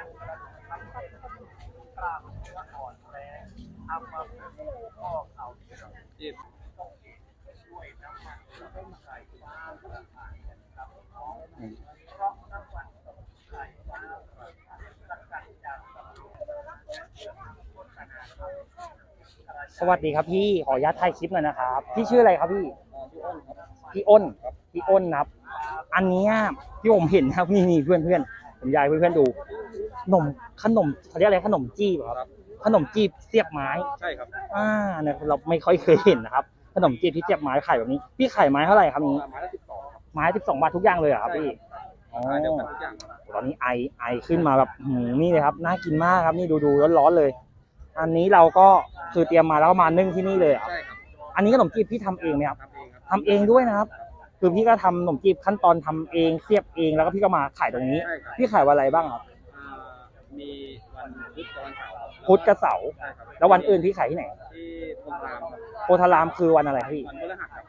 สวัสดีครับพี่ขออนุญาตถ่ายคลิปหน่อยนะครับพี่ชื่ออะไรครับพี่พี่อ้นพี่อ้นครับ อันนี้ที่ผมเห็นครับนี่นี่เพื่อนเพื่อนผมอยากให้เพื่อนดู นมขนมเขาเรียกอะไรขนมจีบเหรอครับ ขนมจีบเสียบไม้ ใช่ครับอ่าเนี่ยเราไม่ค่อยเคยเห็นนะครับ ขนมจีบที่เสียบไม้ขายแบบนี้ พี่ขายไม้เท่าไหร่ครับนี้ ไม้ละสิบสองครับไม้สิบสองบาททุกอย่างเลยเหรอครับพี่อ๋อขายเดียวกันทุกอย่างตอนนี้ไอไอขึ้นมาแบบหืมนี่เลยครับน่ากินมากครับนี่ดูดูร้อนๆเลย อันนี้เราก็คือเตรียมมาแล้วก็มานึ่งที่นี่เลยเหรอครับใช่ครับอันนี้ขนมจีบพี่ทำเองไหมครับทำเองครับทำเองด้วยนะครับ คือพี่ก็ทำขนมจีบขั้นตอนทำเองเสียบเองแล้วก็พี่ก็มาขายตรงนี้ ใช่ครับพี่ขายวันอะไรบ้างครับอ่า มีวันพุธกับวันเสาร์ครับพุธกับเสาร์ใช่ครับแล้ววันอื่นพี่ขายที่ไหนที่โรงแรมครับโพธารามคือวันอะไรครับพี่ วันพฤหัสครับ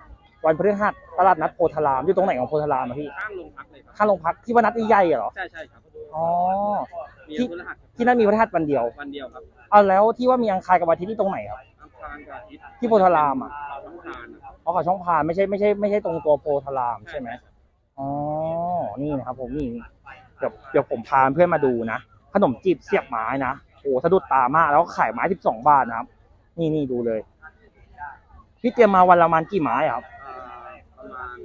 วันพฤหัสตลาดนัดโพธารามอยู่ตรงไหนของโพธารามอะพี่ข้างโรงพักเลยครับข้างโรงพักที่ว่านัดใหญ่ๆเหรอใช่ใช่ครับอ๋อมีที่วันพฤหัสครับที่นั่นมีพฤหัสวันเดียววันเดียวครับเอาแล้วที่ว่ามีอังคารกับวันอาทิตย์ที่ตรงไหนครับ อังคารกับอาทิตย์ที่โพธารามอะเขาทั้งคารนะครับเพราะเขาช่องพานไม่ใช่ไม่ใช่ไม่ใช่ตรงตัวโพธารามใช่ไหมอ๋อนี่นะครับผมนี่เดี๋ยวเดี๋ยวผมพาเพื่อนมาดูนะ ขนมจีบเสียบไม้นะโอ้สะดุดตามากแล้วขายไม้สิบสองบาทนะครับ นี่นี่ดูเลย พี่เตรียมมาวันละประมาณกี่ไม้อะครับอ่าประมาณ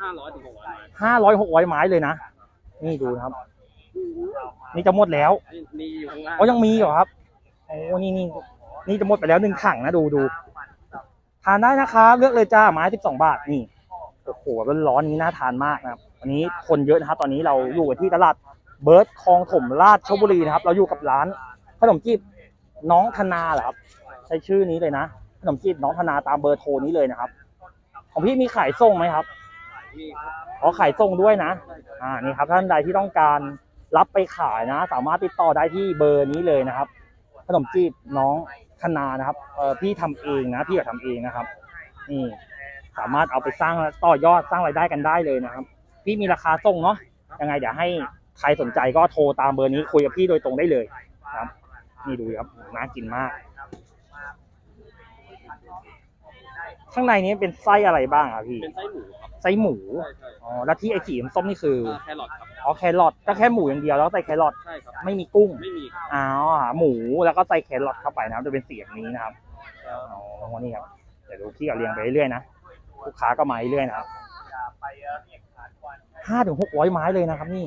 ห้าร้อยถึงหกร้อยไม้ห้าร้อยหกร้อยไม้เลยนะ นี่ดูนะครับ นี่จะหมดแล้วนี่มีอยู่ข้างล่างอ๋อยังมีเหรอครับโอ้นี่นี่นี่จะหมดไปแล้วหนึ่งถังนะดูดูทานได้นะครับเลือกเลยจ้าไม้สิบสองบาทนี่โอ้โหร้อนๆนี้น่าทานมากนะครับวันนี้คนเยอะนะครับ ตอนนี้เราอยู่กันที่ตลาด เบิร์ดคลองถมราชบุรีนะครับ เราอยู่กับร้านขนมจีบน้องธนาเหรอครับ ใช้ชื่อนี้เลยนะขนมจีบน้องธนาตามเบอร์โทรนี้เลยนะครับ ของพี่มีขายส่งไหมครับมีครับอ๋อขายส่งด้วยนะ อ่านี่ครับ ท่านใดที่ต้องการรับไปขายนะ สามารถติดต่อได้ที่เบอร์นี้เลยนะครับ ขนมจีบน้องธนานะครับเออพี่ทำเองนะพี่ก็ทำเองนะครับ นี่สามารถเอาไปสร้างต่อยอดสร้างรายได้กันได้เลยนะครับ พี่มีราคาส่งเนาะยังไงเดี๋ยวให้ ใครสนใจก็โทรตามเบอร์นี้คุยกับพี่โดยตรงได้เลยนะครับ นี่ดูครับน่ากินมาก ข้างในนี้เป็นไส้อะไรบ้างครับพี่เป็นไส้หมูครับไส้หมูใช่ใช่อ๋อแล้วที่ไอ้สีส้มๆนี่คืออ่าแครอทครับ อ๋อแครอทก็แค่หมูอย่างเดียวแล้วใส่แครอทใช่ครับ ไม่มีกุ้ง ไม่มีครับอ๋อหมูแล้วก็ใส่แครอทเข้าไปนะครับจะเป็นสีอย่างนี้นะครับอ๋อนี่ครับ เดี๋ยวดูพี่เอาเรียงไปเรื่อยๆนะ ลูกค้าก็มาเรื่อยๆนะครับห้าถึงหกร้อยไม้เลยนะครับ นี่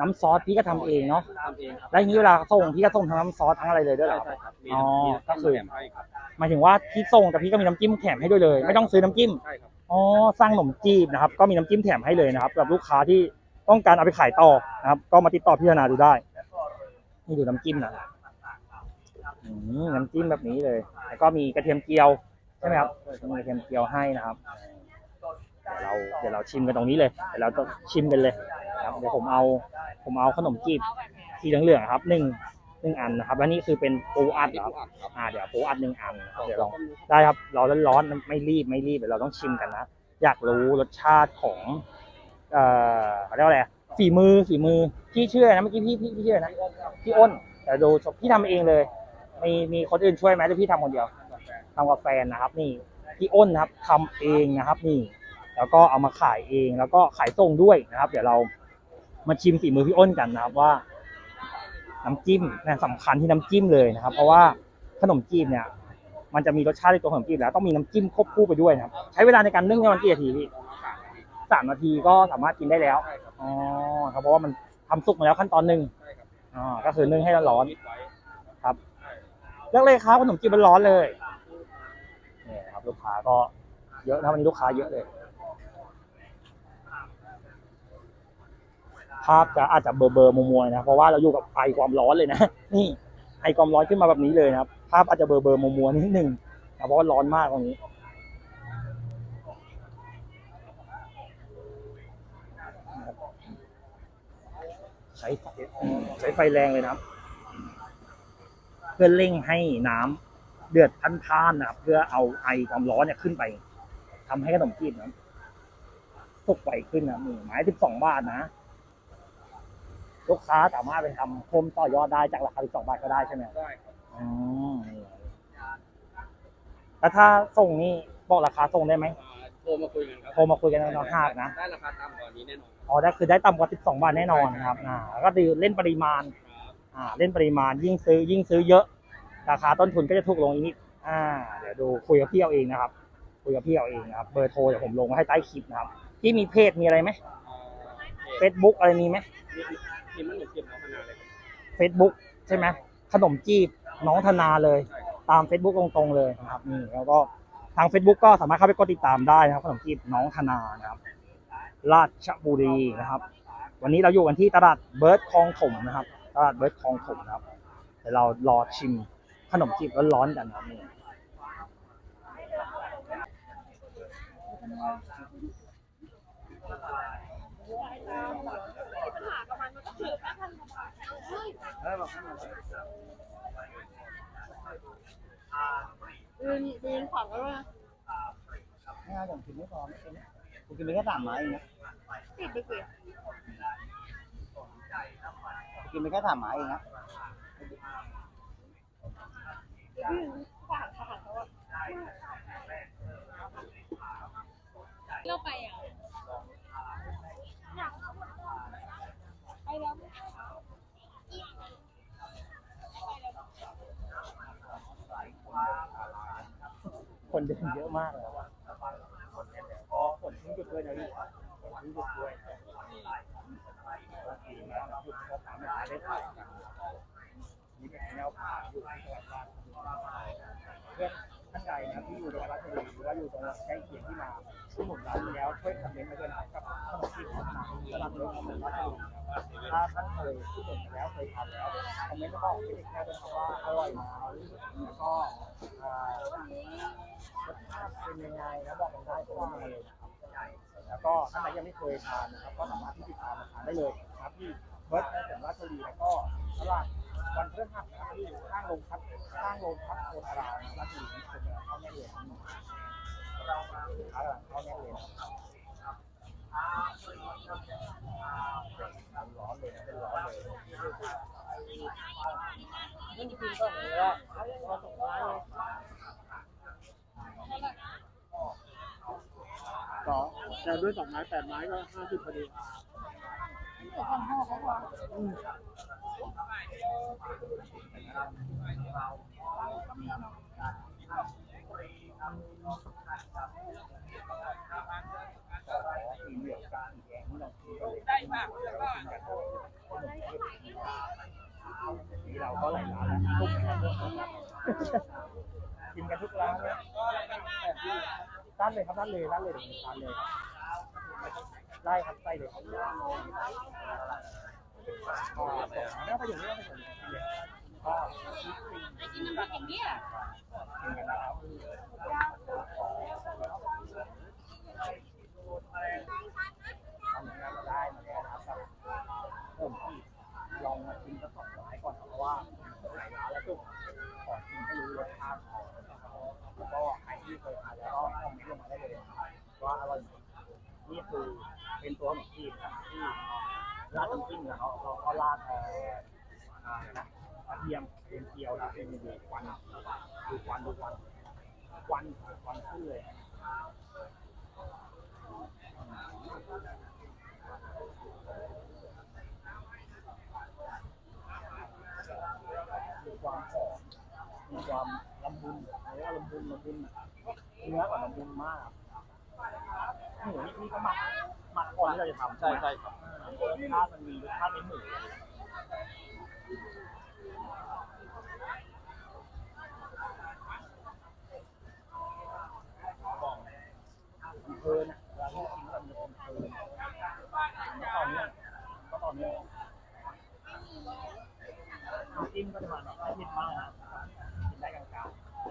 น้ำซอสพี่ก็ทำเองเนาะทำเองครับแล้วอย่างนี้เวลาส่งพี่ก็ส่งทั้งน้ำซอสทั้งอะไรเลยด้วยเหรอ ใช่ครับใช่ครับมีอ๋อมีก็คือ แถมให้ครับหมายถึงว่าที่ส่งแต่พี่ก็มีน้ำจิ้มแถมให้ด้วยเลย ไม่ต้องซื้อน้ำจิ้มใช่ครับอ๋อสร้างขนมจีบนะครับ ก็มีน้ำจิ้มแถมให้เลยนะครับสำหรับลูกค้าที่ต้องการเอาไปขายต่อนะครับ ก็มาติดต่อพี่ธนาดูได้นี่ดูน้ำจิ้มนะอืมน้ำจิ้มแบบนี้เลยแล้วก็มีกระเทียมเจียวใช่ไหมครับมีกระเทียมเจียวให้นะครับเดี๋ยวเราเดี๋ยวเราชิมกันตรงนี้เลยเดี๋ยวเราจะชิมกันเลยนะ ครับเดี๋ยวผมเอาผมเอาขนมจีบสีเหลืองๆครับหนึ่งหนึ่งอันนะครับแล้วนี่คือเป็นปูอัดเหรอครับอ่าเดี๋ยวปูอัดหนึ่งอันนะครับเดี๋ยวลองได้ครับเราร้อนๆไม่รีบไม่รีบเดี๋ยวเราต้องชิมกันนะอยากรู้รสชาติของเอ่อเขาเรียกว่าอะไรฝีมือฝีมือพี่ชื่ออะไรนะเมื่อกี้พี่พี่พี่ชื่ออะไรนะพี่อ้นแต่ดูพี่ทำเองเลย มีมีคนอื่นช่วยไหมหรือพี่ทำคนเดียวทำกับแฟนนะครับ นี่พี่อ้นนะครับทำเองนะครับ นี่ แล้วก็เอามาขายเองแล้วก็ขายส่งด้วยนะครับ เดี๋ยวเรา มาชิมฝีมือพี่อ้นกันนะครับว่า น้ำจิ้มเนี่ยสำคัญที่น้ำจิ้มเลยนะครับ เพราะว่าขนมจีบเนี่ย มันจะมีรสชาติในตัวขนมจีบแล้วต้องมีน้ำจิ้มควบคู่ไปด้วยนะครับ ใช้เวลาในการนึ่งประมาณกี่นาทีพี่สามนาทีก็สามารถกินได้แล้วใช่ครับอ๋อครับเพราะว่ามันทำสุกมาแล้วขั้นตอนหนึ่งใช่ครับอ๋อก็คือนึ่งให้ร้อนมิดไว้ๆครับเลือกเลยครับขนมจีบร้อนๆเลยนี่ครับลูกค้าก็เยอะนะวันนี้ลูกค้าเยอะเลย ภาพจะอาจจะเบลอๆมัวๆนะเพราะว่าเราอยู่กับไอความร้อนเลยนะ นี่ไอความร้อนขึ้นมาแบบนี้เลยนะครับ ภาพอาจจะเบลอๆมัวๆนิดหนึ่งนะเพราะว่าร้อนมากตรงนี้ใช้ไฟใช้ไฟแรงเลยนะครับ เพื่อเร่งให้น้ำเดือดพันท่านๆนะครับ เพื่อเอาไอความร้อนเนี่ยขึ้นไปทำให้ขนมจีบนะสุกไวขึ้นนะนี่ไม้สิบสองบาทนะ ลูกค้าสามารถไปทำเพิ่มต่อยอดได้จากราคาสิบสองบาทก็ได้ใช่ไหมได้ครับอืมนี่แล้วถ้าส่งนี่บอกราคาส่งได้ไหมอ่าโทรมาคุยกันครับโทรมาคุยกันในหากนะ ได้ราคาต่ำกว่านี้แน่นอนอ๋อได้คือได้ต่ำกว่า 12 บาทแน่นอนนะครับอ่าแล้วก็คือเล่นปริมาณ ครับอ่าเล่นปริมาณยิ่งซื้อยิ่งซื้อเยอะ ราคาต้นทุนก็จะถูกลงอีกนิดอ่าเดี๋ยวดูคุยกับพี่เอาเองนะครับ คุยกับพี่เอาเองนะครับเบอร์โทรเดี๋ยวผมลงไว้ให้ใต้คลิปนะครับพี่มีเพจมีอะไรไหมอ่าเฟซบุ๊กอะไรมีไหม นี่นี่มันหนุนเก็บน้องขนาเลยครับเฟซบุ๊กใช่ไหมขนมจีบน้องธนาเลย ตาม Facebook ตรงๆเลยนะครับนี่แล้วก็ทาง Facebook ก็สามารถเข้าไปกดติดตามได้นะครับ ขนมจีบน้องธนานะครับ ราชบุรีนะครับ วันนี้เราอยู่กันที่ตลาดเบิร์ดคลองถมนะครับ ตลาดเบิร์ดคลองถมนะครับเดี๋ยวเรารอชิมขนมจีบร้อนๆกันนะครับนี่ ยืนยืนขวางก็ด้วยไม่เอาผมกินไม่พอไม่กินผมกินไปแค่สามไม้เองนะติดไปสิผมกินไปแค่สามไม้เองนะยืนขวางขวางเขาอะเราไปอะ คนเดินเยอะมากเลยว่ะอ๋อฝนเพิ่งหยุดด้วยนะพี่ทิ้งจุดด้วยมีเป็นแนวผ่าอยู่ที่จังหวัดราชบุรีเพื่อนท่านใดนะที่อยู่จังหวัดราชบุรีหรือว่าอยู่ตรงหวัดใกล้เคียงที่มา ที่ผมร้านแล้วช่วยคอมเมนต์มาด้วยนะครับกับขนมจีบของนาตลาดเล็กของราชบุรีถ้าท่านเคยที่เห็นมาแล้วเคยทานแล้วคอมเมนต์มาบอกพี่เด็กแค่ด้วยครับว่าอร่อยไหมแล้วก็รสชาติเป็นยังไงแล้วบอกกันได้ตรงนี้เลยนะครับแล้วก็ท่านไหนยังไม่เคยทานนะครับ ก็สามารถที่ติดตามมาทานได้เลยครับที่เบิร์ดในจังหวัดราชบุรีแล้วก็ตลาดวันพฤหัสนะครับที่ข้างโรงพักข้างโรงพักโพธารามราชบุรีนี่เป็นเข้าแน่เลยนะครับเข้าแน่เลย นะครับร้อนเลยนะเป็นร้อนเลยนี่กินก่อนเลยว่าเราส่งร้านเลยสองแต่ด้วยสองไม้แปดไม้ก็ห้าสิบพอดีสีเหลืองกับสีแดงที่เรากินกันเลยได้มากแล้วก็นี่ เราก็หลายร้านแล้วทุกร้านเลยครับกินกันทุกร้านเลยร้านเลยครับร้านเลยร้านเลยร้านเลยไล่ครับไส้เลยครับก็ไม่ต้องไปอยู่ไม่ต้องไปอยู่ก็กินน้ำพริกอย่างเงี้ย กันนะครับ ทำงานมาได้มาแล้วนะครับกับผมที่ลองมาชิมสักสองร้อยก่อนเพราะว่าหลายร้านแล้วจุกขอชิมให้รู้รสชาติของแล้วก็ใครที่เคยทานแล้วก็คอมเมนต์ลงมาได้เลยนะครับว่าอร่อยไหมนี่คือเป็นตัวขนมจีนครับที่ราดน้ำจิ้มนะเขาเราก็ราดเอ่ออ่านะกระเทียมเป็นเกี๊ยวนะเป็นดูควันดูควันดูควัน ควันควันขึ้นเลยมีความหอมมีความละมุนเรียกว่าละมุนละมุนเนื้อก่อนละมุนมากหมูนี่พี่ก็หมักหมักก่อนที่เราจะทำใช่ไหมใช่ครับรสชาติมันมีรสชาติในหมู เพลินอะเวลาที่กินแล้วมันจะเพลินแล้วตอนเนี้ย ก็ตอนเนี้ยน้ำจิ้มก็จะมาแบบไม่เผ็ดมากนะกินได้กลางๆ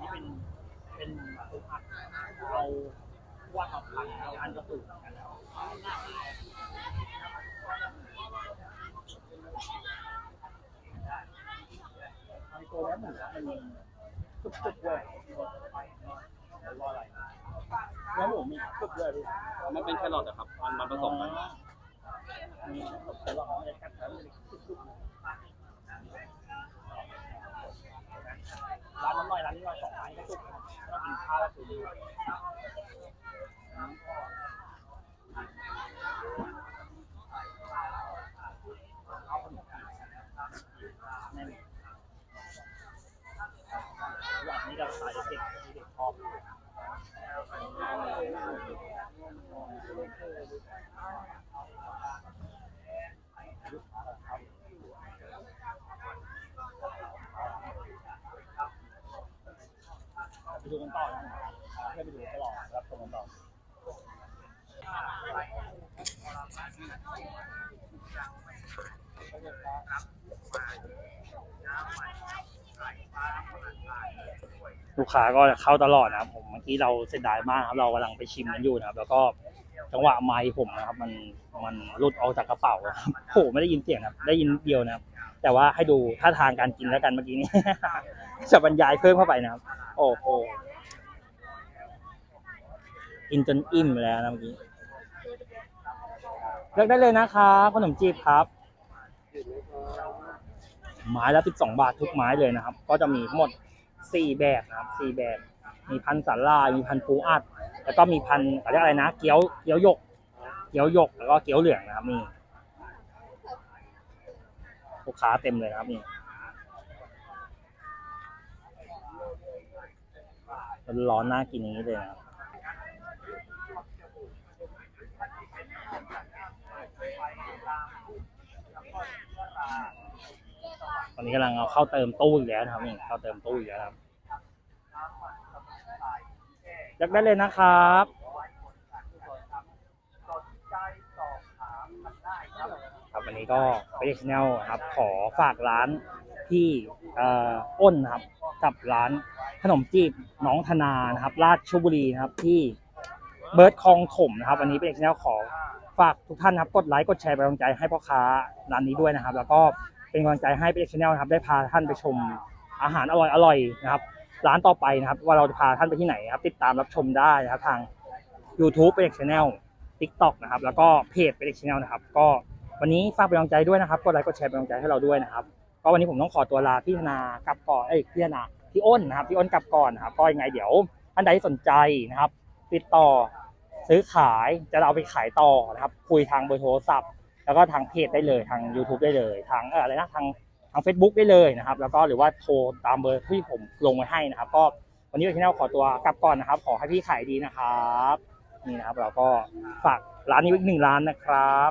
นี่เป็นเป็นปูอัดเราวาดมาพันเราอันกระตุกกันแล้ว ทางตัวแล้วหมูมันสุกๆเลยแล้วหมูมีสุกเลยพี่มันเป็นแครอทอะครับ มันมันผสมกันมีแต่ว่าะกัดแล้วมันสุกๆร้านน้ำหน่อยร้านนี้หน่อยสองไม้ก็สุกแล้วกินข้าวก็คือเอาขนมจีนแน่น แบบนี้เราใส่เด็กที่เด็กชอบ ไปดูกันต่อนะครับเพื่อนไปดูตลอดรับชมกันต่อลูกค้าก็เข้าตลอดนะครับผมเมื่อกี้เราเสียดายมากครับเรากำลังไปชิมกันอยู่นะครับ แล้วก็ จังหวะไมค์ผมนะครับมันมันหลุดออกจากกระเป๋าครับโอ้โหไม่ได้ยินเสียงครับ ได้ยินเดียวนะครับ แต่ว่าให้ดูท่าทางการกินแล้วกันเมื่อกี้นี้ จะบรรยายเพิ่มเข้าไปนะครับ โอ้โหกินจนอิ่มแล้วนะเมื่อกี้เลือกได้เลยนะครับขนมจีบครับไม้ละ12บาททุกไม้เลยนะครับ ก็จะมีทั้งหมดสี่แบบนะครับสี่แบบ มีพันสาลายมีพันปูอัด แล้วก็มีพันเขาเรียกอะไรนะ เกี๊ยวเกี๊ยวหยก เกี๊ยวหยก แล้วก็เกี๊ยวเหลืองนะครับนี่ลูกค้าเต็มเลยนะครับนี่ร้อนๆน่ากินอย่างนี้เลยนะครับตอนนี้กำลังเอาเข้าเติมตู้อีกแล้วนะครับนี่เข้าเติมตู้อีกแล้วนะครับ เลือกได้เลยนะครับครับวันนี้ก็ไปชแนลครับ ขอฝากร้านที่อ้นครับ กับร้านขนมจีบน้องธนานะครับ ราชบุรีนะครับที่เบิร์ดคลองถมนะครับวันนี้เป็นชแนลขอฝากทุกท่านครับกดไลค์กดแชร์เป็นกำลังใจให้พ่อค้าร้านนี้ด้วยนะครับ แล้วก็เป็นกำลังใจให้เป็นชแนลครับ ได้พาท่านไปชมอาหารอร่อยๆนะครับ ร้านต่อไปนะครับ ว่าเราจะพาท่านไปที่ไหนนะครับ ติดตามรับชมได้นะครับ ทาง YouTube เป็นอีกชแนล TikTok นะครับ แล้วก็เพจเป็นอีกชแนลนะครับ ก็วันนี้ฝากเป็นกำลังใจด้วยนะครับกดไลค์กดแชร์เป็นกำลังใจให้เราด้วยนะครับก็วันนี้ผมต้องขอตัวลาพี่ธนากลับก่อนเอ้ยพี่ธนาพี่อ้นนะครับพี่อ้นกลับก่อนนะครับ ก็ยังไงเดี๋ยวท่านใดที่สนใจนะครับ ติดต่อซื้อขายจะเอาไปขายต่อนะครับ คุยทางเบอร์โทรศัพท์ แล้วก็ทางเพจได้เลยทาง YouTube ได้เลย ทางอะไรนะทางาง Facebook ได้เลยนะครับ แล้วก็หรือว่าโทรตามเบอร์ที่ผมลงไว้ให้นะครับ ก็วันนี้ที่แนลขอตัวกลับก่อนนะครับ ขอให้พี่ขายดีนะครับ นี่นะครับ เราก็ฝากร้านนี้อีกหนึ่งร้านนะครับ